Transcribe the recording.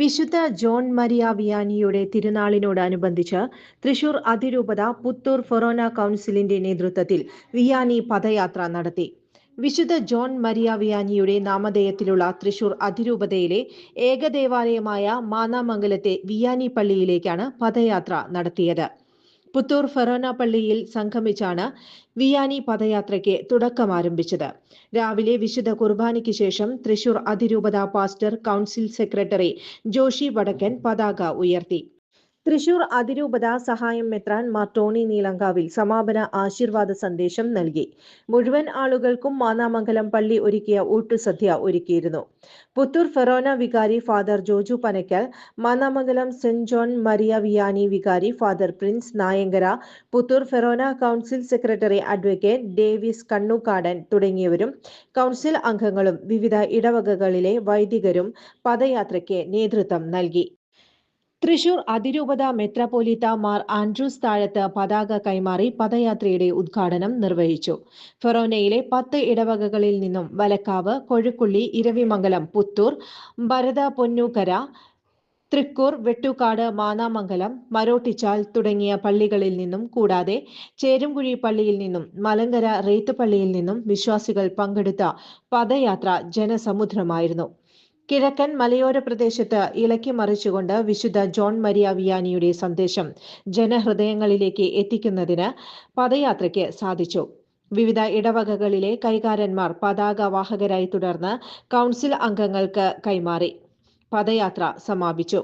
വിശുദ്ധ John Maria വിയാനിയുടെ തിരുനാളിനോടനുബന്ധിച്ച് തൃശൂർ അതിരൂപത പുത്തൂർ ഫൊറോന കൗൺസിലിന്റെ നേതൃത്വത്തിൽ വിയാനി പദയാത്ര നടത്തി. വിശുദ്ധ ജോൺ മരിയ വിയാനിയുടെ നാമധേയത്തിലുള്ള തൃശൂർ അതിരൂപതയിലെ ഏകദേവാലയമായ മാനാമംഗലത്തെ വിയാനി പള്ളിയിലേക്കാണ് പദയാത്ര നടത്തിയത്. പുത്തൂർ ഫെറോന പള്ളിയിൽ സംഗമിച്ചാണ് വിയാനി പദയാത്രയ്ക്ക് തുടക്കം ആരംഭിച്ചത്. രാവിലെ വിശുദ്ധ കുർബാനയ്ക്ക് ശേഷം തൃശൂർ അതിരൂപത പാസ്റ്റർ കൗൺസിൽ സെക്രട്ടറി ജോഷി വടക്കൻ പതാക ഉയർത്തി. തൃശൂർ അതിരൂപത സഹായം മെത്രാൻ മാർ ടോണി നീലങ്കാവിൽ സമാപന ആശീർവാദ സന്ദേശം നൽകി. മുഴുവൻ ആളുകൾക്കും മാന്നാമംഗലം പള്ളി ഒരുക്കിയ ഊട്ടുസദ്യ ഒരുക്കിയിരുന്നു. പുത്തൂർ ഫെറോന വികാരി father Joju Panakkal Mannamangalam saint John Maria Vianney വികാരി father Prince Nayankara Puthur forane council secretary advocate Davis Kannukadan തുടങ്ങിയവരും കൗൺസിൽ അംഗങ്ങളും വിവിധ ഇടവകകളിലെ വൈദികരും പദയാത്രയ്ക്ക് നേതൃത്വം നൽകി. തൃശൂർ അതിരൂപത മെത്രാപ്പോലീത്ത മാർ ആൻഡ്രൂസ് താഴത്ത് പതാക കൈമാറി പദയാത്രയുടെ ഉദ്ഘാടനം നിർവഹിച്ചു. ഫെറോനയിലെ പത്ത് ഇടവകകളിൽ നിന്നും വലക്കാവ് കൊഴുക്കുള്ളി ഇരവിമംഗലം പുത്തൂർ ഭരത പൊന്നൂക്കര തൃക്കൂർ വെട്ടുകാട് മാനാമംഗലം മരോട്ടിച്ചാൽ തുടങ്ങിയ പള്ളികളിൽ നിന്നും കൂടാതെ ചേരുംകുഴി പള്ളിയിൽ നിന്നും മലങ്കര റേത്തുപള്ളിയിൽ നിന്നും വിശ്വാസികൾ പങ്കെടുത്ത പദയാത്ര ജനസമുദ്രമായിരുന്നു. കിഴക്കൻ മലയോര പ്രദേശത്ത് ഇളക്കി മറിച്ചുകൊണ്ട് വിശുദ്ധ ജോൺ മരിയ വിയാനിയുടെ സന്ദേശം ജനഹൃദയങ്ങളിലേക്ക് എത്തിക്കുന്നതിന് പദയാത്രയ്ക്ക് സാധിച്ചു. വിവിധ ഇടവകകളിലെ കൈകാരന്മാർ പതാക വാഹകരായി തുടർന്ന് കൗൺസിൽ അംഗങ്ങൾക്ക് കൈമാറി. പദയാത്ര സമാപിച്ചു.